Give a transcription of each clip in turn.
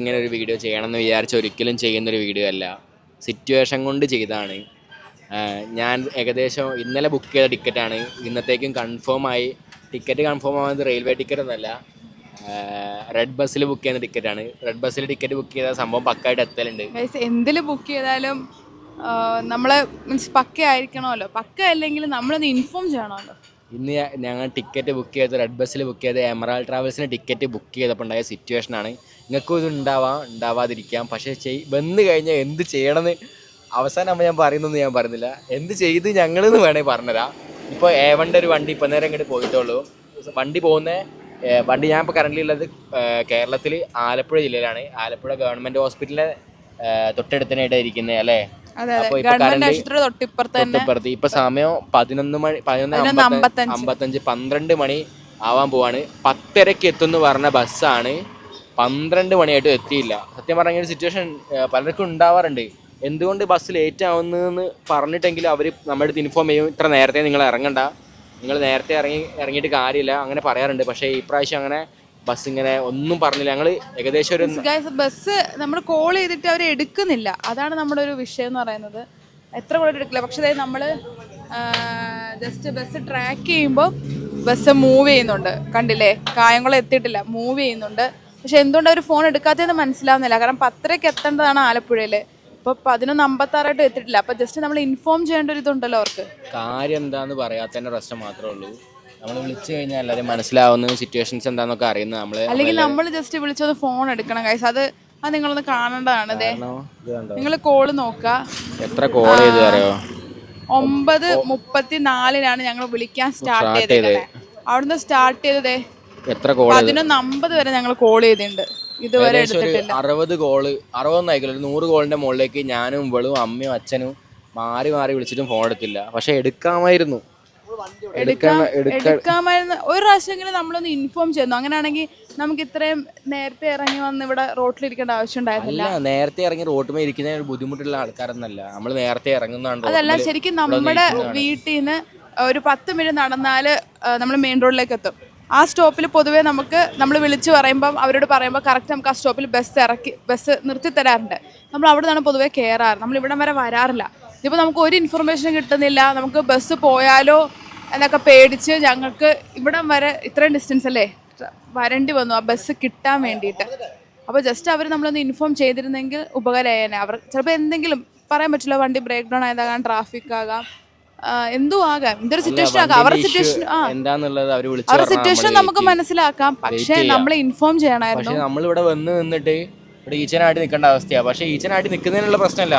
ഇങ്ങനെ ഒരു വീഡിയോ ചെയ്യണമെന്ന് വിചാരിച്ച ഒരിക്കലും ചെയ്യുന്നൊരു വീഡിയോ അല്ല. സിറ്റുവേഷൻ കൊണ്ട് ചെയ്തതാണ്. ഞാൻ ഏകദേശം ഇന്നലെ ബുക്ക് ചെയ്ത ടിക്കറ്റാണ് ഇന്നത്തേക്കും കൺഫേം ആയി. ടിക്കറ്റ് കൺഫേം ആവുന്നത് റെയിൽവേ ടിക്കറ്റ് ഒന്നല്ല റെഡ് ബസ്സിൽ ബുക്ക് ചെയ്യുന്ന ടിക്കറ്റാണ് റെഡ് ബസ്സിൽ ടിക്കറ്റ് ബുക്ക് ചെയ്ത സംഭവം പക്കായിട്ട് എത്തലുണ്ട്. എന്തിൽ ബുക്ക് ചെയ്താലും നമ്മൾ മീൻസ് പക്ക ആയിരിക്കണമല്ലോ. പക്ക അല്ലെങ്കിൽ നമ്മളൊന്ന് ഇൻഫോം ചെയ്യണമല്ലോ. ഇന്ന് ഞങ്ങൾ ടിക്കറ്റ് ബുക്ക് ചെയ്ത് റെഡ് ബസ്സിൽ ബുക്ക് ചെയ്ത് എമറാൾ ട്രാവൽസിന് ടിക്കറ്റ് ബുക്ക് ചെയ്തപ്പോൾ ഉണ്ടായ സിറ്റുവേഷനാണ് നിങ്ങൾക്കും ഇത് ഉണ്ടാവാം ഉണ്ടാവാതിരിക്കാം. പക്ഷേ ചെയ് വന്നു കഴിഞ്ഞാൽ എന്ത് ചെയ്യണമെന്ന് അവസാനം ആകുമ്പോൾ ഞാൻ പറയുന്നൊന്നും ഞാൻ പറഞ്ഞില്ല. എന്ത് ചെയ്ത് ഞങ്ങളെന്ന് വേണമെങ്കിൽ പറഞ്ഞുതരാം. ഇപ്പോൾ വണ്ടെ ഒരു വണ്ടി ഇപ്പം നേരം ഇങ്ങോട്ട് പോയിട്ടുള്ളൂ. വണ്ടി പോകുന്ന വണ്ടി ഞാൻ ഇപ്പോൾ കറന്റ് ഉള്ളത് കേരളത്തിൽ ആലപ്പുഴ ജില്ലയിലാണ്. ആലപ്പുഴ ഗവൺമെന്റ് ഹോസ്പിറ്റലിലെ തൊട്ടടുത്തനായിട്ട് ഇരിക്കുന്നത് അല്ലേ? അപ്പൊ ഇപ്പൊ തൊട്ടിപ്പുറത്ത് ഇപ്പൊ സമയം പതിനൊന്ന് മണി പതിനൊന്ന് പതിനൊന്ന് അമ്പത്ത- അമ്പത്തഞ്ച്. പന്ത്രണ്ട് മണി ആവാൻ പോവാണ്. പത്തരക്ക് എത്തുമെന്ന് പറഞ്ഞ ബസ്സാണ്. പന്ത്രണ്ട് മണിയായിട്ട് എത്തിയില്ല. സത്യം പറഞ്ഞ ഒരു സിറ്റുവേഷൻ പലർക്കും ഉണ്ടാവാറുണ്ട്. എന്തുകൊണ്ട് ബസ് ലേറ്റ് ആവുന്നതെന്ന് പറഞ്ഞിട്ടെങ്കിലും അവർ നമ്മുടെ അടുത്ത് ഇൻഫോം ചെയ്യും. ഇത്ര നേരത്തെ നിങ്ങൾ ഇറങ്ങണ്ട. നിങ്ങൾ നേരത്തെ ഇറങ്ങി ഇറങ്ങിയിട്ട് കാര്യമില്ല. അങ്ങനെ പറയാറുണ്ട്. പക്ഷേ ഈ പ്രാവശ്യം അങ്ങനെ ബസ് ഇങ്ങനെ ഒന്നും പറഞ്ഞില്ല. ഞങ്ങൾ ഏകദേശം ഒരു ബസ് നമ്മൾ കോൾ ചെയ്തിട്ട് അവർ എടുക്കുന്നില്ല. അതാണ് നമ്മുടെ ഒരു വിഷയം എന്ന് പറയുന്നത്. എത്ര കോൾ എടുക്കില്ല. പക്ഷേ നമ്മൾ ജസ്റ്റ് ബസ് ട്രാക്ക് ചെയ്യുമ്പോൾ ബസ് മൂവ് ചെയ്യുന്നുണ്ട്. കണ്ടില്ലേ? കായംകുളം എത്തിയിട്ടില്ല. മൂവ് ചെയ്യുന്നുണ്ട്. പക്ഷെ എന്തുകൊണ്ട് അവർ ഫോൺ എടുക്കാത്തതെന്ന് മനസ്സിലാവുന്നില്ല. കാരണം പത്തരയ്ക്ക് എത്തേണ്ടതാണ് ആലപ്പുഴയിൽ ഇപ്പോൾ പതിനൊന്ന് അമ്പത്താറായിട്ട് എത്തിയിട്ടില്ല. അപ്പോൾ ജസ്റ്റ് നമ്മൾ ഇൻഫോം ചെയ്യേണ്ട ഒരു ഇതുണ്ടല്ലോ അവർക്ക്. കാര്യം എന്താന്ന് പറയാത്തതിന്റെ പ്രശ്നം മാത്രമേ ഉള്ളൂ. നമ്മൾ വിളിച്ചു കഴിഞ്ഞാൽ എല്ലാവരും മനസ്സിലാവുന്ന സിറ്റുവേഷൻസ് എന്താന്നൊക്കെ അറിയുന്നത് നമ്മൾ അല്ലെങ്കിൽ നമ്മൾ ജസ്റ്റ് വിളിച്ചത് ഫോൺ എടുക്കണം കൈസ് അത് അത് നിങ്ങളൊന്ന് കാണേണ്ടതാണ് കണ്ടോ? നിങ്ങൾ കോൾ നോക്കുക എത്ര കോൾ ചെയ്ത് അറിയോ? ഒമ്പത് മുപ്പത്തി നാലിനാണ് ഞങ്ങൾ വിളിക്കാൻ സ്റ്റാർട്ട് ചെയ്തത് അവിടുന്ന് സ്റ്റാർട്ട് ചെയ്തതേ എത്ര കോൾ പതിനൊന്ന് അമ്പത് വരെ ഞങ്ങൾ കോൾ ചെയ്തിട്ടുണ്ട്. ഇതുവരെ എടുത്തിട്ടില്ല. അറുപത് കോൾ അറുപതൊന്നും ആയിക്കില്ല. ഒരു നൂറ് കോളിന്റെ മുകളിലേക്ക് ഞാനും ഇവളും അമ്മയും അച്ഛനും മാറി മാറി വിളിച്ചിട്ടും ഫോൺ എടുത്തില്ല. പക്ഷെ എടുക്കാമായിരുന്നു. എടുക്കാം എടുക്കാമായിരുന്ന ഒരു പ്രാവശ്യമെങ്കിലും നമ്മളൊന്ന് ഇൻഫോം ചെയ്യുന്നു അങ്ങനെയാണെങ്കിൽ നമുക്ക് ഇത്രയും നേരത്തെ ഇറങ്ങി വന്ന് ഇവിടെ റോട്ടിലിരിക്കേണ്ട ആവശ്യം ഉണ്ടായിരുന്നില്ല. അല്ല നേരത്തെ ഇറങ്ങി റോട്ടുമേ ഇരിക്കുന്ന ഒരു ബുദ്ധിമുട്ടുള്ള ആൾക്കാരൊന്നല്ല നമ്മൾ നേരത്തെ ഇറങ്ങുന്നതാണ് അതല്ല. ശരിക്കും നമ്മുടെ വീട്ടിൽ നിന്ന് ഒരു പത്ത് മിനിറ്റ് നടന്നാൽ നമ്മൾ മെയിൻ റോഡിലേക്ക് എത്തും. ആ സ്റ്റോപ്പിൽ പൊതുവേ നമുക്ക് നമ്മൾ വിളിച്ച് പറയുമ്പം അവരോട് പറയുമ്പോൾ കറക്റ്റ് നമുക്ക് ആ സ്റ്റോപ്പിൽ ബസ് ഇറക്കി ബസ് നിർത്തി തരാറുണ്ട്. നമ്മൾ അവിടെ നിന്നാണ് പൊതുവേ കയറാറ് നമ്മൾ ഇവിടം വരെ വരാറില്ല. ഇതിപ്പോൾ നമുക്ക് ഒരു ഇൻഫർമേഷൻ കിട്ടുന്നില്ല. നമുക്ക് ബസ് പോയാലോ എന്നൊക്കെ പേടിച്ച് ഞങ്ങൾക്ക് ഇവിടം വരെ ഇത്രയും ഡിസ്റ്റൻസ് അല്ലേ? വരേണ്ടി വന്നു ആ ബസ് കിട്ടാൻ വേണ്ടിയിട്ട്. അപ്പോൾ ജസ്റ്റ് അവർ നമ്മളൊന്ന് ഇൻഫോം ചെയ്തിരുന്നെങ്കിൽ ഉപകാരമായേനെ. അവർ ചിലപ്പോൾ എന്തെങ്കിലും പറയാൻ പറ്റില്ല വണ്ടി ബ്രേക്ക് ഡൗൺ ആയതാകാം ട്രാഫിക് ആകാം. എന്തു ആകാം. എന്തൊരു സിറ്റുവേഷൻ ആകാം. അവരുടെ സിറ്റുവേഷൻ എന്താന്നുള്ളത് അവർ വിളിച്ചു അവരുടെ സിറ്റുവേഷൻ നമുക്ക് മനസ്സിലാക്കാം. പക്ഷേ നമ്മളെ നമ്മൾ ഇൻഫോം ചെയ്യണമായിരുന്നു. നമ്മൾ നമ്മളിവിടെ വന്ന് നിന്നിട്ട് ഇവിടെ ഈച്ചനായിട്ട് നിൽക്കേണ്ട അവസ്ഥയാണ് പക്ഷേ ഈച്ചനായിട്ട് നിൽക്കുന്നതിനുള്ള പ്രശ്നമല്ല.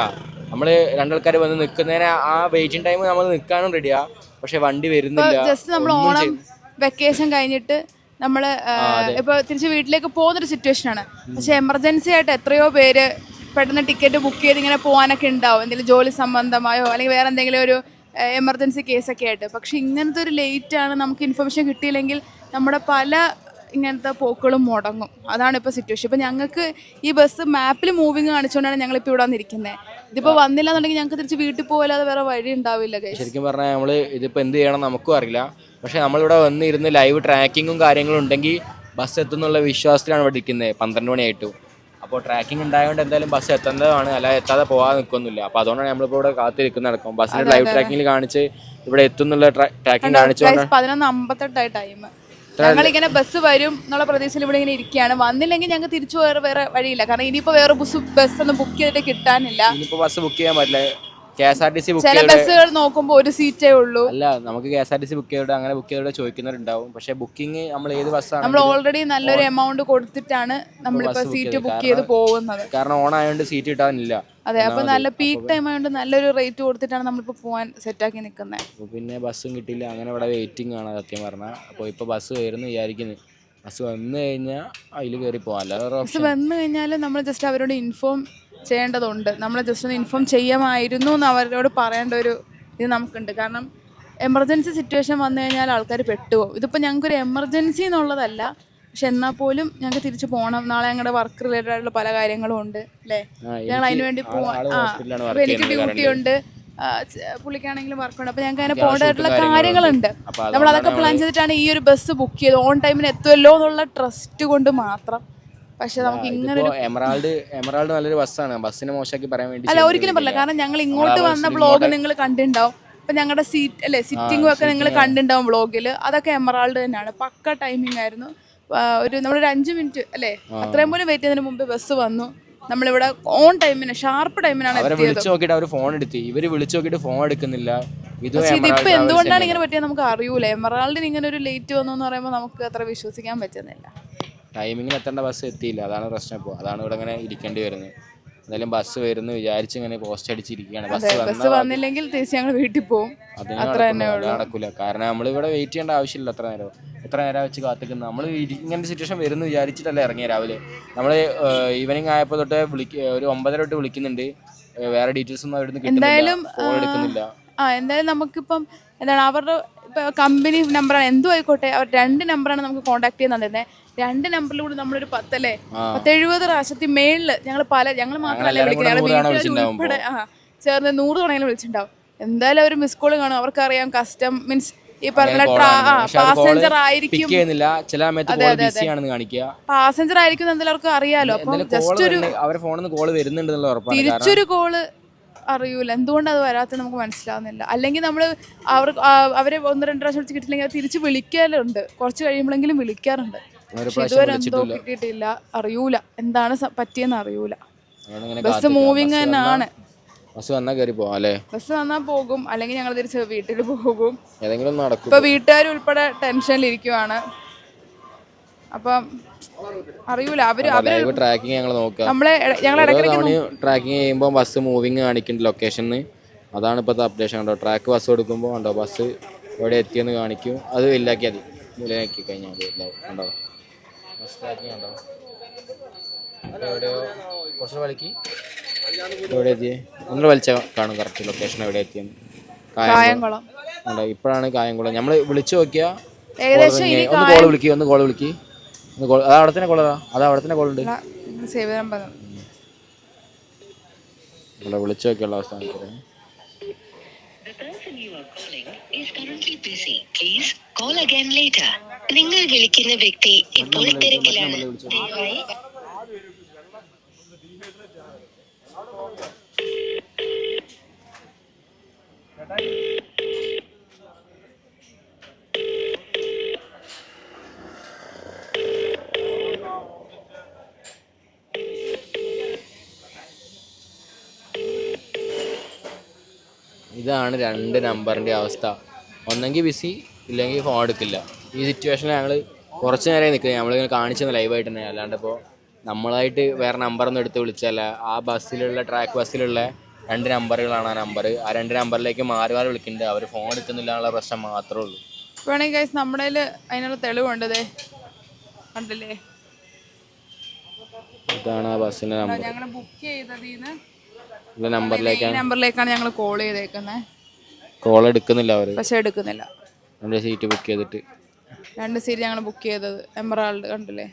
നമ്മൾ രണ്ടാൾക്കാർ വന്ന് നിൽക്കുന്നതിന് ആ വെയിറ്റിംഗ് ടൈം നമ്മൾ നിൽക്കാനും റെഡിയാ പക്ഷെ വണ്ടി വരുന്നില്ല. ജസ്റ്റ് നമ്മൾ ഓണം വെക്കേഷൻ കഴിഞ്ഞിട്ട് നമ്മൾ ഇപ്പൊ തിരിച്ച് വീട്ടിലേക്ക് പോകുന്നൊരു സിറ്റുവേഷൻ ആണ്. പക്ഷെ എമർജൻസി ആയിട്ട് എത്രയോ പേര് പെട്ടെന്ന് ടിക്കറ്റ് ബുക്ക് ചെയ്ത് ഇങ്ങനെ പോകാനൊക്കെ ഉണ്ടാവും. എന്തെങ്കിലും ജോലി സംബന്ധമായോ അല്ലെങ്കിൽ വേറെ എന്തെങ്കിലും ഒരു എമർജൻസി കേസൊക്കെ ആയിട്ട്. പക്ഷെ ഇങ്ങനത്തെ ഒരു ലേറ്റ് ആണ് നമുക്ക് ഇൻഫർമേഷൻ കിട്ടിയില്ലെങ്കിൽ നമ്മുടെ പല ഇങ്ങനത്തെ പോക്കുകളും മുടങ്ങും. അതാണ് ഇപ്പോൾ സിറ്റുവേഷൻ ഇപ്പം ഞങ്ങൾക്ക് ഈ ബസ് മാപ്പിൽ മൂവിങ് കാണിച്ചുകൊണ്ടാണ് ഞങ്ങളിപ്പോൾ ഇവിടെ വന്നിരിക്കുന്നത് ഇതിപ്പോൾ വന്നില്ല എന്നുണ്ടെങ്കിൽ ഞങ്ങൾക്ക് തിരിച്ച് വീട്ടിൽ പോകാതെ വേറെ വഴി ഉണ്ടാവില്ല. ശരിക്കും പറഞ്ഞാൽ നമ്മൾ ഇതിപ്പോൾ എന്ത് ചെയ്യണം നമുക്കും അറിയില്ല. പക്ഷേ നമ്മളിവിടെ വന്നിരുന്ന് ലൈവ് ട്രാക്കിങ്ങും കാര്യങ്ങളും ഉണ്ടെങ്കിൽ ബസ് എത്തുന്നുള്ള വിശ്വാസത്തിലാണ് ഇവിടെ ഇരിക്കുന്നത് പന്ത്രണ്ട് മണിയായിട്ടും. അപ്പോൾ ട്രാക്കിംഗ് ഉണ്ടായതുകൊണ്ട് എന്തായാലും ബസ് എത്തേണ്ടതാണ്. അല്ലാതെ എത്താതെ പോകാതെ നിൽക്കൊന്നുമില്ല. അപ്പോൾ അതുകൊണ്ടാണ് നമ്മളിപ്പോൾ ഇവിടെ കാത്തിരിക്കുന്ന നടക്കും ബസ്സിന് ലൈവ് ട്രാക്കിങ്ങിൽ കാണിച്ച് ഇവിടെ എത്തുന്നുള്ള ട്രാക്കിംഗ് കാണിച്ചു പതിനൊന്ന് അമ്പത്തെട്ടായി ടൈം ഞങ്ങളിങ്ങനെ ബസ് വരും എന്നുള്ള പ്രതീക്ഷയിൽ ഇവിടെ ഇങ്ങനെ ഇരിക്കുകയാണ്. വന്നില്ലെങ്കിൽ ഞങ്ങൾ തിരിച്ചു വേറെ വേറെ വഴിയില്ല. കാരണം ഇനിയിപ്പോൾ വേറെ ബസ് ബസ് ഒന്നും ബുക്ക് ചെയ്തിട്ട് കിട്ടാനില്ല. ഇനിയിപ്പോൾ ബസ് ബുക്ക് ചെയ്യാൻ പറ്റില്ല. K S R T C ചില ബസ്സുകൾ നോക്കുമ്പോൾ ഒരു സീറ്റേ ഉള്ളൂ. അല്ല നമുക്ക് K S R T C book ചെയ്തോ അങ്ങനെ ബുക്ക് ചെയ്തോ ചോദിക്കുന്നവരുണ്ടാവും. പക്ഷെ ബുക്കിംഗ് നമ്മൾ ഏത് ബസ്സാണ് നമ്മൾ ഓൾറെഡി നല്ലൊരു എമൗണ്ട് കൊടുത്തിട്ടാണ് നമ്മൾ book സീറ്റ് ബുക്ക് ചെയ്ത് പോകുന്നത്. കാരണം ഓൺ ആയതുകൊണ്ട് സീറ്റ് കിട്ടാനില്ല. അതെ അപ്പൊ നല്ല പീക്ക് ടൈം ആയതുകൊണ്ട് നല്ലൊരു റേറ്റ് കൊടുത്തിട്ടാണ് നമ്മളിപ്പോൾ പോകാൻ സെറ്റാക്കി നിൽക്കുന്നത് പിന്നെ ബസ്സും കിട്ടിയില്ല. അങ്ങനെ ഇവിടെ വെയിറ്റിംഗ് ആണ് സത്യം പറഞ്ഞാൽ അപ്പോൾ ഇപ്പൊ ബസ് വരുന്നു വിചാരിക്കുന്നു. ബസ് വന്നു കഴിഞ്ഞാൽ അതിൽ കയറി പോകാം അല്ലാതെ ബസ് വന്നു കഴിഞ്ഞാൽ നമ്മൾ ജസ്റ്റ് അവരോട് ഇൻഫോം ചെയ്യേണ്ടതുണ്ട്. നമ്മൾ ജസ്റ്റ് ഒന്ന് ഇൻഫോം ചെയ്യാമായിരുന്നു എന്ന് അവരോട് പറയേണ്ട ഒരു ഇത് നമുക്കുണ്ട്. കാരണം എമർജൻസി സിറ്റുവേഷൻ വന്നു കഴിഞ്ഞാൽ ആൾക്കാർ പെട്ടുപോകും. ഇതിപ്പോൾ ഞങ്ങൾക്കൊരു എമർജൻസി എന്നുള്ളതല്ല. പക്ഷെ എന്നാൽ പോലും ഞങ്ങൾക്ക് തിരിച്ചു പോകണം നാളെ ഞങ്ങളുടെ വർക്ക് റിലേറ്റഡ് ആയിട്ടുള്ള പല കാര്യങ്ങളും ഉണ്ട്. അല്ലേ? ഞങ്ങൾ അതിന് വേണ്ടി പോവാം. പോവാൻ ആ അപ്പോൾ എനിക്ക് ഡ്യൂട്ടി ഉണ്ട്. പുള്ളിക്കാണെങ്കിലും വർക്കുണ്ട് അപ്പോൾ ഞങ്ങൾക്ക് അതിനെ പോകേണ്ടതായിട്ടുള്ള കാര്യങ്ങളുണ്ട്. നമ്മൾ അതൊക്കെ പ്ലാൻ ചെയ്തിട്ടാണ് ഈ ഒരു ബസ് ബുക്ക് ചെയ്ത് ഓൺ ടൈമിന് എത്തുമല്ലോ എന്നുള്ള ട്രസ്റ്റ് കൊണ്ട് മാത്രം. പക്ഷെ നമുക്ക് ഇങ്ങനെ എമറാൾഡ് എമറാൾഡ് നല്ലൊരു ബസ്സാണ്. ബസ്സിനെ മോശമാക്കി പറയാൻ വേണ്ടി അല്ല ഒരിക്കലും പറയില്ല കാരണം ഞങ്ങൾ ഇങ്ങോട്ട് വന്ന ബ്ലോഗ് നിങ്ങൾ കണ്ടിട്ടുണ്ടാവും. ഇപ്പൊ ഞങ്ങളുടെ സീറ്റ് അല്ലെ സിറ്റിംഗും ഒക്കെ നിങ്ങൾ കണ്ടിട്ടുണ്ടാവും ബ്ലോഗിൽ അതൊക്കെ എമറാൾഡ് തന്നെയാണ്. പക്ക ടൈമിംഗ് ആയിരുന്നു. നമ്മൾ ഒരു നമ്മളൊരു അഞ്ച് മിനിറ്റ് അല്ലേ അത്രയും പോലും വെയിറ്റ് ചെയ്തതിന് മുമ്പ് ബസ് വന്നു. നമ്മളിവിടെ ഓൺ ടൈമിന് ഷാർപ്പ് ടൈമിനാണ് അവരെ വിളിച്ചു നോക്കിയിട്ട് അവർ ഫോൺ എടുത്തു. ഇവർ വിളിച്ചു നോക്കിയിട്ട് ഫോൺ എടുക്കുന്നില്ല. ഇതിപ്പോ എന്തുകൊണ്ടാണ് ഇങ്ങനെ പറ്റിയത് നമുക്ക് അറിയൂല. എമറാൾഡിന് ഇങ്ങനെ ഒരു ലേറ്റ് വന്നു എന്ന് പറയുമ്പോൾ നമുക്ക് അത്ര വിശ്വസിക്കാൻ പറ്റുന്നില്ല. ടൈമിങ്ങിന് എത്തേണ്ട ബസ് എത്തിയില്ല. അതാണ് പ്രശ്നം ഇപ്പോൾ അതാണ് ഇവിടെ ഇങ്ങനെ ഇരിക്കേണ്ടി വരുന്നത്. എന്തായാലും ബസ് വരുന്നു വിചാരിച്ച് ഇങ്ങനെ പോസ്റ്റ് അടിച്ചിരിക്കുകയാണ്. ബസ് വന്നില്ലെങ്കിൽ തിരിച്ച് ഞങ്ങൾ വീട്ടിൽ പോകും നടക്കൂല തന്നെ കാരണം നമ്മൾ ഇവിടെ വെയിറ്റ് ചെയ്യേണ്ട ആവശ്യമില്ല അത്ര നേരം. എത്ര നേരം വെച്ച് കാത്തിക്കുന്നത് നമ്മൾ ഇങ്ങനത്തെ സിറ്റുവേഷൻ വരുന്നു വിചാരിച്ചിട്ടല്ല ഇറങ്ങിയ രാവിലെ. നമ്മൾ ഈവനിങ് ആയപ്പോൾ തൊട്ട് വിളിക്ക ഒരു ഒമ്പതര തൊട്ട് വിളിക്കുന്നുണ്ട്. വേറെ ഡീറ്റെയിൽസ് ഒന്നും അവിടുന്ന് എന്തായാലും, എടുക്കുന്നില്ല. ആ എന്തായാലും നമുക്കിപ്പം എന്താണ് അവരുടെ ഇപ്പം കമ്പനി നമ്പറാണ് എന്തും ആയിക്കോട്ടെ അവർ രണ്ട് നമ്പറാണ് നമുക്ക് കോൺടാക്ട് ചെയ്യുന്നത് തന്നിരുന്നത് രണ്ട് നമ്പറിലൂടെ നമ്മളൊരു പത്തല്ലേ. പത്തെഴുപത് പ്രാവശ്യത്തിൽ മേളിൽ ഞങ്ങൾ പല ഞങ്ങൾ മാത്രമല്ല വിളിക്കുന്നത് വീട്ടുകാർ ഉൾപ്പെടെ ആ ചേർന്ന് നൂറ് തവണയെങ്കിലും വിളിച്ചിട്ടുണ്ടാവും. എന്തായാലും അവർ മിസ് കോൾ കാണും. അവർക്കറിയാം കസ്റ്റം മീൻസ് ഈ പറഞ്ഞ പാസഞ്ചർ ആയിരിക്കും. പാസഞ്ചർ ആയിരിക്കും എല്ലാവർക്കും അറിയാലോ. അപ്പം ജസ്റ്റ് ഒരു തിരിച്ചൊരു കോൾ അറിയൂല. എന്തുകൊണ്ട് അത് വരാത്ത നമുക്ക് മനസ്സിലാവുന്നില്ല. അല്ലെങ്കിൽ നമ്മൾ അവർ അവരെ ഒന്ന് രണ്ട് പ്രാവശ്യം വിളിച്ച് കിട്ടില്ലെങ്കിൽ തിരിച്ച് വിളിക്കാറുണ്ട്. കുറച്ച് കഴിയുമ്പോഴെങ്കിലും വിളിക്കാറുണ്ട്. ഇതുവരെ എന്തോ കിട്ടിയിട്ടില്ല. അറിയൂല. എന്താണ് പറ്റിയെന്ന് അറിയൂല. ബസ് മൂവിങ് തന്നെയാണ് ബസ് വന്നാൽ കയറി പോവാം അല്ലേ ബസ് വന്നാൽ പോകും. അല്ലെങ്കിൽ ഞങ്ങൾ തിരിച്ച് വീട്ടിൽ പോകും. ഏതെങ്കിലും നടക്കും. ഇപ്പൊ വീട്ടുകാർ ഉൾപ്പെടെ ടെൻഷനിലിരിക്കുവാണ് അപ്പം അറിയൂല. അവർ അവർ ട്രാക്കിംഗ് ഞങ്ങൾ നോക്കുക നമ്മളെ ഞങ്ങൾ ഇടയ്ക്കിടയ്ക്ക് ട്രാക്കിംഗ് ചെയ്യുമ്പോൾ ബസ് മൂവിങ് കാണിക്കുന്നുണ്ട് ലൊക്കേഷന് അതാണ് ഇപ്പോഴത്തെ അപ്ഡേഷൻ കണ്ടോ? ട്രാക്ക് ബസ് കൊടുക്കുമ്പോൾ കണ്ടോ? ബസ് എവിടെ എത്തിയെന്ന് കാണിക്കും. അത് ഇല്ലാക്കിയാൽ മതി. മൂലയാക്കി കഴിഞ്ഞാൽ മതി. എല്ലാം കണ്ടോ? ബസ് ഉണ്ടോ എവിടെയോ കുറച്ച് വലിക്ക്. എവിടെ എത്തിയേ. ഒന്ന് വലിച്ചാൽ കാണും കറക്റ്റ് ലൊക്കേഷൻ എവിടെ എത്തിയെന്ന്. കായംകുളം. കണ്ടോ ഇപ്പോഴാണ് കായംകുളം. നമ്മൾ വിളിച്ചു നോക്കിയാ ഏകദേശം ഇനി ഒന്ന് കോൾ വിളിക്കുക ഒന്ന് കോൾ വിളിക്ക്. ഒന്ന് കോൾ അത് അവിടെ തന്നെ കോളതാ അതാ അവിടെ തന്നെ ഉണ്ട്. പദം. വിളിച്ചു നോക്കിയുള്ള അവസ്ഥ person you are calling is currently busy. Please call again later. നിങ്ങൾ വിളിക്കുന്ന വ്യക്തി ഇപ്പോൾ തിരക്കിലാണ് ദയവായി ഇതാണ് രണ്ട് നമ്പറിന്റെ അവസ്ഥ. ഒന്നെങ്കിൽ ബിസി ഇല്ലെങ്കിൽ ഫോൺ എടുക്കില്ല. ഈ സിറ്റുവേഷനിൽ ഞങ്ങൾ കുറച്ച് നേരം നിൽക്കുന്നത് നമ്മളിങ്ങനെ കാണിച്ചത് ലൈവായിട്ട് തന്നെ. അല്ലാണ്ട് ഇപ്പോൾ നമ്മളായിട്ട് വേറെ നമ്പറൊന്നും എടുത്ത് വിളിച്ചല്ല ആ ബസ്സിലുള്ള ട്രാക്ക് ബസ്സിലുള്ള രണ്ട് നമ്പറുകളാണ് ആ നമ്പർ ആ രണ്ട് നമ്പറിലേക്ക് മാറി മാറി വിളിക്കുന്നുണ്ട്. അവർ ഫോൺ എടുക്കുന്നില്ല എന്നുള്ള പ്രശ്നം മാത്രമേ ഉള്ളൂ. വേണമെങ്കിൽ ഗൈസ് നമ്മുടെ അതിനുള്ള തെളിവുണ്ട് കണ്ടില്ലേ? ഇതാണ് ആ ബസ്സിന്റെ നമ്പർ ഞങ്ങൾ ബുക്ക് ചെയ്തതിന്ന് ഈ നമ്പറിലേക്കാണ് ഞങ്ങൾ കോൾ ചെയ്തേക്കുന്നത് കോൾ എടുക്കുന്നില്ല അവർ. പക്ഷെ എടുക്കുന്നില്ല. എന്റെ സീറ്റ് ബുക്ക് ചെയ്തിട്ട്. രണ്ട് സീറ്റ് ഞങ്ങൾ ബുക്ക് ചെയ്തത്. എമറാൾഡ് കണ്ടില്ലേ?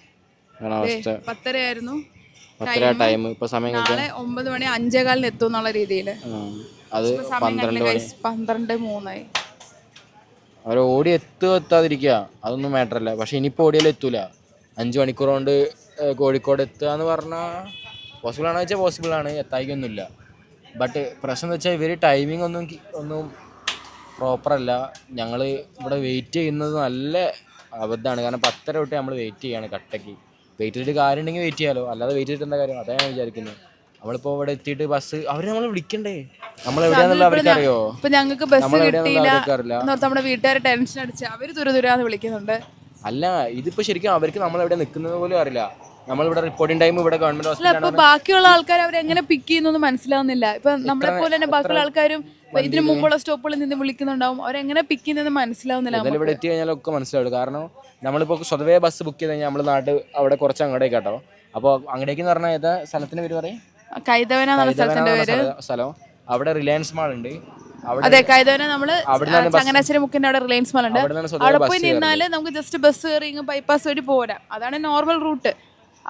അതാണ് അവസ്ഥ. പത്തര ആയിരുന്നു പത്തര ടൈം ഇപ്പോൾ സമയം നാളെ ഒമ്പത് മണി അഞ്ചേകാലിന് എത്തും എന്നുള്ള രീതിയിൽ ആ, അത് സമയം കണ്ടില്ലേ? ഗൈസ് പന്ത്രണ്ട് മൂന്നായി. അവർ ഓടി എത്തുക എത്താതിരിക്കുക? അതൊന്നും മാറ്ററല്ല പക്ഷെ ഇനിയിപ്പോൾ ഓടിയാലും എത്തൂല. അഞ്ച് മണിക്കൂർ കൊണ്ട് ഏഹ്, കോഴിക്കോട് എത്തുക എന്ന് പറഞ്ഞാൽ പോസിബിൾ ആണോ വെച്ചാൽ പോസിബിൾ ആണ്. എത്തായിക്കൊന്നുമില്ല ബട്ട് പ്രശ്നം എന്ന് വെച്ചാൽ ഇവർ ടൈമിംഗ് ഒന്നും ഒന്നും പ്രോപ്പറല്ല ഞങ്ങൾ ഇവിടെ വെയിറ്റ് ചെയ്യുന്നത് നല്ല അബദ്ധമാണ്. കാരണം പത്തര തൊട്ട് നമ്മൾ വെയിറ്റ് ചെയ്യാണ് കട്ടയ്ക്ക് വെയിറ്റ് ചെയ്തിട്ട് കാര്യം ഉണ്ടെങ്കിൽ വെയിറ്റ് ചെയ്യാലോ. അല്ലാതെ വെയിറ്റ് ചെയ്തിട്ട് എന്താ കാര്യം? അതാണ് ഞാൻ വിചാരിക്കുന്നത് നമ്മളിപ്പോൾ ഇവിടെ എത്തിയിട്ട് ബസ് അവർ നമ്മൾ വിളിക്കണ്ടേ? നമ്മൾ എവിടെയാണെന്നുള്ള അവർക്കറിയോ ഇപ്പൊ ഞങ്ങൾക്ക് ബസ് കിട്ടിയില്ല. നമ്മുടെ വീട്ടുകാർ ടെൻഷൻ അടിച്ച് അവർ ദുരദുരാന്ന് വിളിക്കുന്നുണ്ട്. അല്ല ഇതിപ്പോ ശരിക്കും അവർക്ക് നമ്മൾ എവിടെ നിൽക്കുന്നത് പോലും അറിയില്ല. നമ്മളിവിടെ റിപ്പോർട്ടിംഗ് ടൈം ഇവിടെ ഗവൺമെന്റ് ഇപ്പൊ ബാക്കിയുള്ള ആൾക്കാർ അവരെങ്ങനെ പിക്ക് ചെയ്യുന്നു മനസ്സിലാവുന്നില്ല. ഇപ്പൊ നമ്മളെ പോലെ തന്നെ ബാക്കിയുള്ള ആൾക്കാരും ഇതിനു മുമ്പുള്ള സ്റ്റോപ്പുകളിൽ നിന്ന് വിളിക്കുന്നുണ്ടാവും. അവരെങ്ങനെ പിക്ക് ചെയ്യുന്നത് മനസ്സിലാവുന്നില്ല. ഇവിടെ എത്തി കഴിഞ്ഞാൽ ഒക്കെ മനസ്സിലാവുള്ളൂ. കാരണം നമ്മളിപ്പോ സ്വതവേ ബസ് ബുക്ക് ചെയ്ത് കഴിഞ്ഞാൽ നമ്മൾ നാട്ട് അവിടെ കുറച്ച് അങ്ങോട്ടേക്ക് കേട്ടോ. അപ്പോൾ അങ്ങോട്ടേക്ക് എന്ന് പറഞ്ഞാൽ ഏതാ സ്ഥലത്തിന് പേര് പറയും? കൈതവന എന്നുള്ള സ്ഥലത്തിന്റെ പേര്. സ്ഥലം അവിടെ റിലയൻസ് മാൾ ഉണ്ട്. അതെ കൈതവന നമ്മൾ ചങ്ങനാശ്ശേരി മുക്കിന്റെ അവിടെ റിലയൻസ് മാൾ ഉണ്ട്. അവിടെ പോയി നിന്നാൽ നമുക്ക് ജസ്റ്റ് ബസ് കയറി ബൈപ്പാസ് വഴി പോരാ. അതാണ് നോർമൽ റൂട്ട്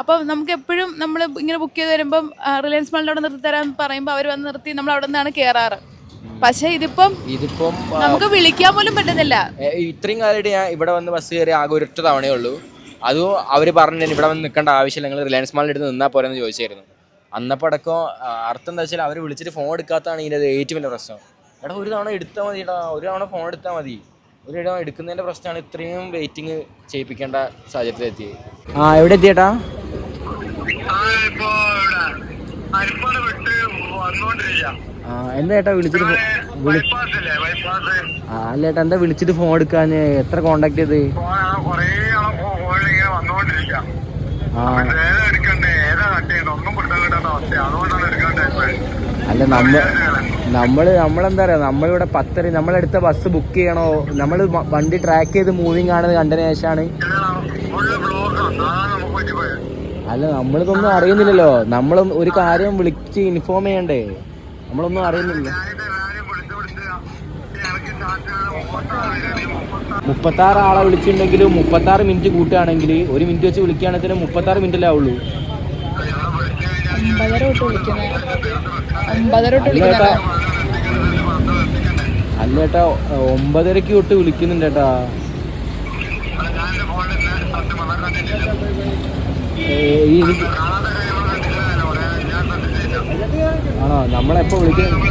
അപ്പം നമുക്ക് എപ്പോഴും നമ്മൾ ഇങ്ങനെ ബുക്ക് ചെയ്ത് വരുമ്പം റിലയൻസ് മാളിന്റെ അവിടെ നിർത്തി തരാൻ പറയുമ്പോൾ അവർ വന്ന് നിർത്തി നമ്മൾ അവിടെ നിന്നാണ് കയറാറ് പക്ഷേ ഇതിപ്പം ഇതിപ്പം നമുക്ക് വിളിക്കാൻ പോലും പറ്റുന്നില്ല. ഇത്രയും കാലമായിട്ട് ഞാൻ ഇവിടെ വന്ന് ബസ് കയറി ആകെ ഒരൊറ്റ തവണയേ ഉള്ളൂ. അതും അവർ പറഞ്ഞു ഇവിടെ വന്ന് നിൽക്കേണ്ട ആവശ്യമില്ല നിങ്ങൾ റിലയൻസ് മാളിന്റെ അടുത്ത് നിന്നാൽ പോരെന്ന് ചോദിച്ചായിരുന്നു. അന്നപ്പോൾ അടക്കം അർത്ഥം എന്താ വെച്ചാൽ അവർ വിളിച്ചിട്ട് ഫോൺ എടുക്കാത്തതാണ് ഇതിന്റെ ഏറ്റവും വലിയ പ്രശ്നം. എടാ ഒരു തവണ എടുത്താൽ മതി എടാ ഒരു തവണ ഫോൺ എടുത്താൽ മതി. ഒരു തവണ എടുക്കുന്നതിന്റെ പ്രശ്നമാണ് ഇത്രയും വെയിറ്റിംഗ് ചെയ്യിപ്പിക്കേണ്ട സാഹചര്യത്തിൽ എത്തിയത് ആ എവിടെ എത്തിയേട്ടാ ഇപ്പോ അരിപ്പാട് വിട്ട് വന്നോണ്ടിരിക്കാം ആ എന്താ ഏട്ടാ വിളിച്ചിട്ട് ആ അല്ല ഏട്ടാ എന്താ വിളിച്ചിട്ട് ഫോൺ എടുക്കാൻ എത്ര കോണ്ടാക്ട് ചെയ്ത്? അല്ല നമ്മ നമ്മൾ നമ്മളെന്താ പറയാ നമ്മളിവിടെ പത്തര നമ്മളെടുത്ത ബസ് ബുക്ക് ചെയ്യണോ? നമ്മൾ വണ്ടി ട്രാക്ക് ചെയ്ത് മൂവിങ് ആണെന്ന് കണ്ടതിന് ശേഷമാണ് അല്ല നമ്മളിതൊന്നും അറിയുന്നില്ലല്ലോ. നമ്മൾ ഒരു കാര്യം വിളിച്ച് ഇൻഫോം ചെയ്യണ്ടേ? നമ്മളൊന്നും അറിയുന്നില്ല. മുപ്പത്താറ് ആളെ വിളിച്ചിട്ടുണ്ടെങ്കിൽ മുപ്പത്താറ് മിനിറ്റ് കൂട്ടുകയാണെങ്കിൽ ഒരു മിനിറ്റ് വെച്ച് വിളിക്കുകയാണെങ്കിൽ മുപ്പത്താറ് മിനിറ്റല്ലേ ആവുള്ളൂ. അല്ല ഏട്ടാ ഒമ്പതരക്ക് തൊട്ട് വിളിക്കുന്നുണ്ട് ഏട്ടാ. ഈ ആണോ? നമ്മളെപ്പോ വിളിക്കുന്നത്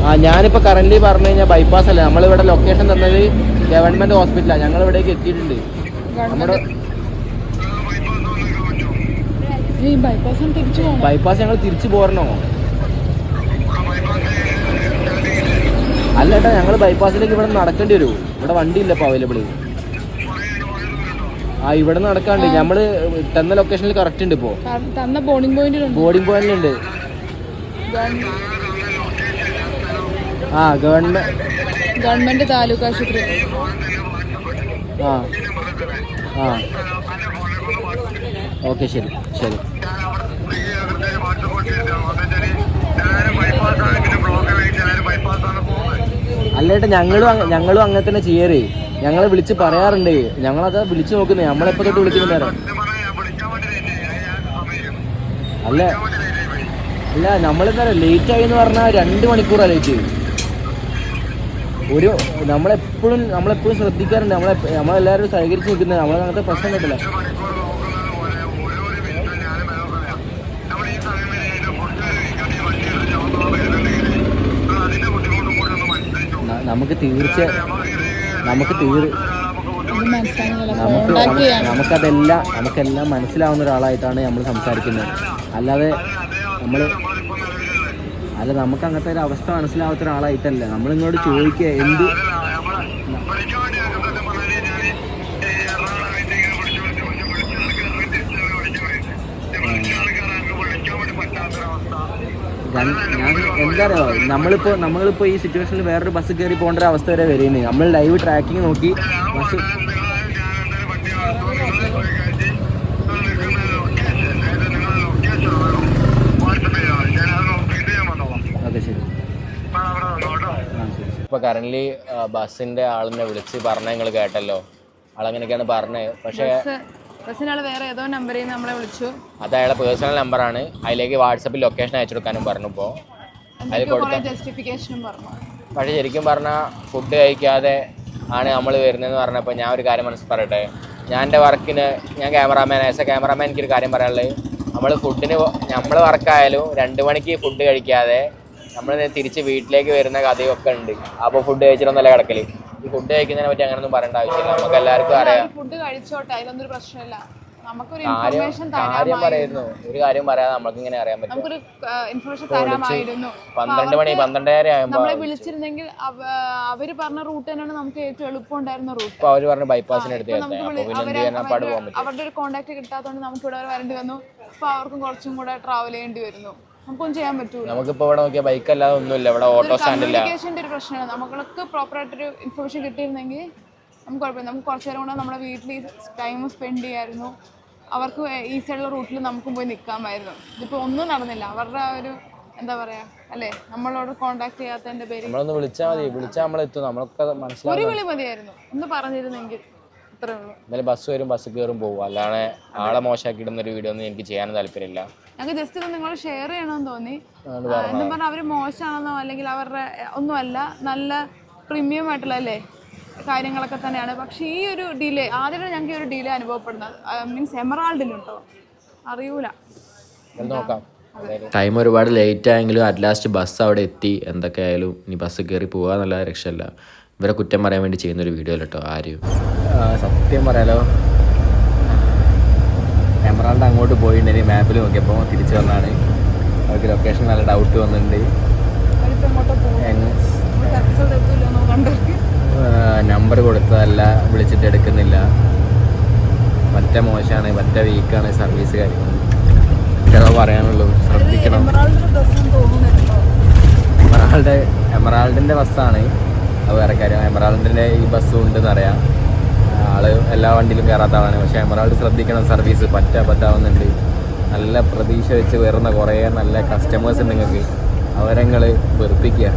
ആ ഞാനിപ്പോ കറന്റ് പറഞ്ഞു കഴിഞ്ഞാൽ ബൈപ്പാസ് അല്ല? നമ്മളിവിടെ ലൊക്കേഷൻ തന്നത് ഗവൺമെന്റ് ഹോസ്പിറ്റലാണ് ഞങ്ങൾ ഇവിടേക്ക് എത്തിയിട്ടുണ്ട്. നമ്മുടെ ബൈപ്പാസ് ഞങ്ങൾ തിരിച്ചു പോരണോ? അല്ല ഏട്ടാ ഞങ്ങൾ ബൈപ്പാസിലേക്ക് ഇവിടെ നടക്കേണ്ടി വരുമോ ഇവിടെ വണ്ടി ഇല്ല അവൈലബിൾ ആ ഇവിടെ നടക്കാണ്ട്. നമ്മൾ തന്ന ലൊക്കേഷനിൽ കറക്റ്റ് ഉണ്ട് ഇപ്പോ. തന്ന ബോർഡിംഗ് പോയിന്റിലുണ്ട് ബോർഡിംഗ് പോയിന്റിലുണ്ട് ആ ഗവൺമെന്റ് ഗവൺമെന്റ് താലൂക്ക് ആശുപത്രി. ആ. ആ. ഓക്കെ ശരി. ശരി. അല്ലേട്ടാ ഞങ്ങളും ഞങ്ങളും അങ്ങനെ തന്നെ ചെയ്യറ്. ഞങ്ങളെ വിളിച്ച് പറയാറുണ്ട് ഞങ്ങളത് വിളിച്ചു നോക്കുന്നത് നമ്മളെപ്പോ തൊട്ട് വിളിക്കുന്നുണ്ടായിരുന്നു അല്ല. അല്ല നമ്മളെന്താ ലേറ്റ് ആയി എന്ന് പറഞ്ഞാൽ രണ്ട് മണിക്കൂറാണ് ലേറ്റ്. ഒരു നമ്മളെപ്പോഴും നമ്മളെപ്പോഴും ശ്രദ്ധിക്കാറുണ്ട്. നമ്മളെ നമ്മളെല്ലാവരും സഹകരിച്ച് നിൽക്കുന്നത് നമ്മളെ അങ്ങനത്തെ പ്രശ്നം കിട്ടില്ല നമുക്ക് തീർച്ച നമുക്ക് തീർ നമുക്ക് നമുക്കതെല്ലാം നമുക്കെല്ലാം മനസ്സിലാവുന്ന ഒരാളായിട്ടാണ് നമ്മൾ സംസാരിക്കുന്നത്. അല്ലാതെ നമ്മൾ അല്ല നമുക്ക് അങ്ങനത്തെ ഒരു അവസ്ഥ മനസ്സിലാവാത്ത ഒരാളായിട്ടല്ല. നമ്മളിങ്ങോട്ട് ചോദിക്കുക എന്ത് പഠിക്കാൻ വേണ്ടി ഞാൻ സത്യം പറഞ്ഞാൽ ഞാൻ എറണാകുളം ഇങ്ങനെ പഠിച്ചു പഠിച്ചു പഠിച്ചു പഠിച്ചു തിരിച്ചു പഠിക്കാൻ വേണ്ടി പഠിച്ച ആൾക്കാർക്ക് വിളിക്കാൻ വേണ്ടി പറ്റാത്തൊരവസ്ഥ ഞാൻ എന്താ പറയുക നമ്മളിപ്പോൾ നമ്മളിപ്പോൾ ഈ സിറ്റുവേഷനിൽ വേറൊരു ബസ് കയറി പോകേണ്ട ഒരു അവസ്ഥ വരെ വരുന്നത് നമ്മൾ ലൈവ് ട്രാക്കിംഗ് നോക്കി. ബസ് ഓക്കെ ശരി. ഇപ്പോൾ കറന്റ് ബസ്സിന്റെ ആളിനെ വിളിച്ച് പറഞ്ഞ നിങ്ങൾ കേട്ടല്ലോ. ആളങ്ങനെയൊക്കെയാണ് പറഞ്ഞത്. പക്ഷേ ബസ്സിനാൾ വേറെ ഏതോ നമ്പറിൽ നിന്ന് നമ്മളെ വിളിച്ചു. അത് അയാളെ പേഴ്സണൽ നമ്പറാണ്. അതിലേക്ക് വാട്സപ്പിൽ ലൊക്കേഷൻ അയച്ചു കൊടുക്കാനും പറഞ്ഞു ഇപ്പോൾ അതിൽ കൊടുത്ത ജസ്റ്റിഫിക്കേഷനും പറഞ്ഞു. പക്ഷേ ശരിക്കും പറഞ്ഞാൽ ഫുഡ് കഴിക്കാതെ ആണ് നമ്മൾ വരുന്നതെന്ന് പറഞ്ഞപ്പോൾ ഞാൻ ഒരു കാര്യം മനസ്സിൽ പറയട്ടെ? ഞാൻ എന്റെ വർക്കിന് ഞാൻ ക്യാമറാമാൻ ആസ് എ ക്യാമറാമാൻ എനിക്കൊരു കാര്യം പറയാനുള്ളത്. നമ്മൾ ഫുഡിന് നമ്മൾ വർക്കായാലും രണ്ട് മണിക്ക് ഫുഡ് കഴിക്കാതെ നമ്മൾ തിരിച്ച് വീട്ടിലേക്ക് വരുന്ന കഥയൊക്കെ ഉണ്ട്. അപ്പോൾ ഫുഡ് കഴിച്ചിട്ടൊന്നല്ല കിടക്കൽ? ഈ ഫുഡ് കഴിക്കുന്നതിനെ പറ്റി അങ്ങനെയൊന്നും പറയേണ്ട ആവശ്യമില്ല. നമുക്ക് എല്ലാവർക്കും അറിയാം. ഫുഡ് കഴിച്ചോട്ടെ? അതിലൊന്നും ഒരു പ്രശ്നമില്ല കാര്യം പറയുന്നു. ഒരു കാര്യം പറയാതെ നമ്മൾക്ക് ഇങ്ങനെ അറിയാൻ പറ്റും പന്ത്രണ്ട് മണി പന്ത്രണ്ടര വിളിച്ചിരുന്നെങ്കിൽ അവർ പറഞ്ഞ റൂട്ട് തന്നെയാണ് നമുക്ക് ഏറ്റവും എളുപ്പം ഉണ്ടായിരുന്ന റൂട്ട് അപ്പോൾ അവർ പറഞ്ഞ് ബൈപ്പാസിന് എടുത്ത് അവരുടെ- ഒരു കോണ്ടാക്ട് കിട്ടാത്തതുകൊണ്ട് നമുക്ക് ഇവിടെ വരെ വരേണ്ടി വന്നു. അപ്പൊ അവർക്കും കുറച്ചും കൂടെ ട്രാവൽ ചെയ്യേണ്ടി വരുന്നു. നമുക്കൊന്നും ചെയ്യാൻ പറ്റൂല. നമുക്കിപ്പോൾ ഇവിടെ നോക്കിയാൽ ബൈക്ക് അല്ലാതെ ഒന്നുമില്ല. ഇവിടെ ഓട്ടോ സ്റ്റാൻഡ് ഇല്ല. കമ്മ്യൂണിക്കേഷന്റെ ഒരു പ്രശ്നമാണ്. നമുക്ക് പ്രോപ്പർ ആയിട്ടൊരു ഇൻഫർമേഷൻ കിട്ടിയിരുന്നെങ്കിൽ നമുക്ക് കുഴപ്പമില്ല. നമുക്ക് കുറച്ചു നേരം കൂടെ നമ്മുടെ വീട്ടിൽ ടൈം സ്പെൻഡ് ചെയ്യായിരുന്നു. അവർക്ക് ഈസിയുള്ള റൂട്ടിൽ നമുക്കും പോയി നിൽക്കാമായിരുന്നു ഇതിപ്പോൾ ഒന്നും നടന്നില്ല. അവരുടെ ആ ഒരു എന്താ പറയാ അല്ലേ? നമ്മളോട് കോണ്ടാക്ട് ചെയ്യാത്തതിന്റെ പേര് നമ്മളൊന്ന് വിളിച്ചാൽ മതി. വിളിച്ചാൽ നമ്മളെത്തും. നമ്മളൊക്കെ ഒരു വിളി മതിയായിരുന്നു. ഒന്ന് പറഞ്ഞിരുന്നെങ്കിൽ. എന്തായാലും ബസ് വരും ബസ് കയറും പോകും അല്ലാതെ ആളെ മോശമാക്കി ഇടുന്ന ഒരു വീഡിയോ ഒന്നും എനിക്ക് ചെയ്യാൻ താല്പര്യമില്ല. ഞങ്ങൾക്ക് ജസ്റ്റ് ഇത് നിങ്ങൾ ഷെയർ ചെയ്യണമെന്ന് തോന്നി. എന്ന് പറഞ്ഞാൽ അവർ മോശമാണെന്നോ അല്ലെങ്കിൽ അവരുടെ ഒന്നുമല്ല നല്ല പ്രീമിയം ആയിട്ടുള്ള അല്ലേ കാര്യങ്ങളൊക്കെ തന്നെയാണ്. പക്ഷെ ഈ ഒരു ഡിലേ ആദ്യമായിട്ട് ഞങ്ങൾക്ക് ഈ ഒരു ഡിലേ അനുഭവപ്പെടുന്നത്. മീൻസ് എമറാൾഡിലുണ്ടോ അറിയൂല. നോക്കാം. ടൈം ഒരുപാട് ലേറ്റ് ആയെങ്കിലും അറ്റ് ലാസ്റ്റ് ബസ് അവിടെ എത്തി. എന്തൊക്കെ ആയാലും ഇനി ബസ് കയറി പോകാന്നുള്ള രക്ഷയല്ല. ഇവരെ കുറ്റം പറയാൻ വേണ്ടി ചെയ്യുന്ന ഒരു വീഡിയോ കേട്ടോ ആരും സത്യം പറയാലോ. എമറാൾഡ് അങ്ങോട്ട് പോയി പോയിട്ടുണ്ടെങ്കിൽ മാപ്പിൽ നോക്കിയപ്പോൾ തിരിച്ചു വന്നാണ്. അവർക്ക് ലൊക്കേഷൻ നല്ല ഡൗട്ട് വന്നിട്ടുണ്ട് നമ്പർ കൊടുത്തതല്ല വിളിച്ചിട്ട് എടുക്കുന്നില്ല. മറ്റേ മോശമാണ് മറ്റേ വീക്കാണ് സർവീസ് കാര്യങ്ങൾ ചിലവ് പറയാനുള്ളൂ. ശ്രദ്ധിക്കണം. എമറാൾഡ് എമറാൾഡിന്റെ ബസ്സാണ് അത് വേറെ കാര്യം. എമറാൾഡിന്റെ ഈ ബസ്സും ഉണ്ടെന്ന് അറിയാം ആൾ എല്ലാ വണ്ടിയിലും കയറാത്ത ആളാണ്. പക്ഷേ എമറാൾഡ് ശ്രദ്ധിക്കണം സർവീസ് പറ്റാ പറ്റാവുന്നുണ്ട് നല്ല പ്രതീക്ഷ വെച്ച് വരുന്ന കുറേ നല്ല കസ്റ്റമേഴ്സ് ഉണ്ട് നിങ്ങൾക്ക് അവരങ്ങൾ വെറുപ്പിക്കുക.